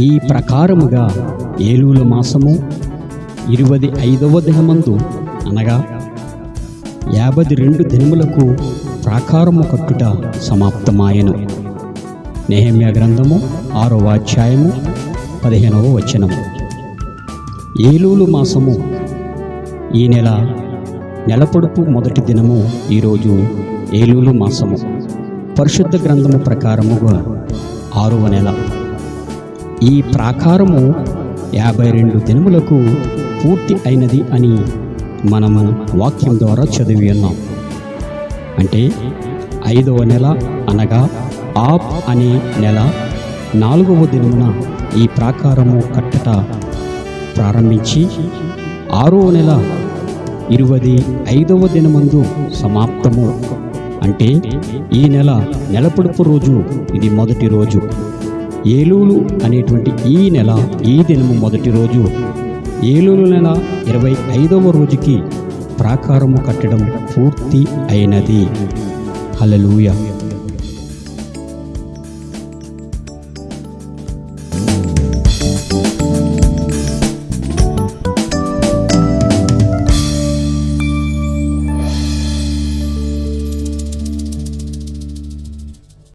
ఈ ప్రకారముగా ఏలూల మాసము ఇరవై ఐదవ దినమందు అనగా యాభై రెండు దినములకు ప్రాకారము కట్టుట సమాప్తమాయను. నెహమ్య గ్రంథము ఆరవ అధ్యాయము పదిహేనవ వచనము. ఏలూలు మాసము ఈ నెల నెలపొడుపు మొదటి దినము ఈరోజు ఏలూలు మాసము. పరిశుద్ధ గ్రంథము ప్రకారముగా ఆరవ నెల. ఈ ప్రాకారము యాభై రెండు దినములకు పూర్తి అయినది అని మనము వాక్యం ద్వారా చదివి ఉన్నాం. అంటే ఐదవ నెల అనగా ఆప్ అనే నెల నాలుగవ దినమున ఈ ప్రాకారము కట్టట ప్రారంభించి ఆరవ నెల ఇరవై ఐదవ దినమందు సమాప్తము. అంటే ఈ నెల నెలపొడుపు రోజు ఇది మొదటి రోజు. ఏలూలు అనేటువంటి ఈ నెల ఈ దినము మొదటి రోజు. ఏలూలు నెల ఇరవై ఐదవ రోజుకి ప్రాకారము కట్టడం పూర్తి అయినది. హలలుయ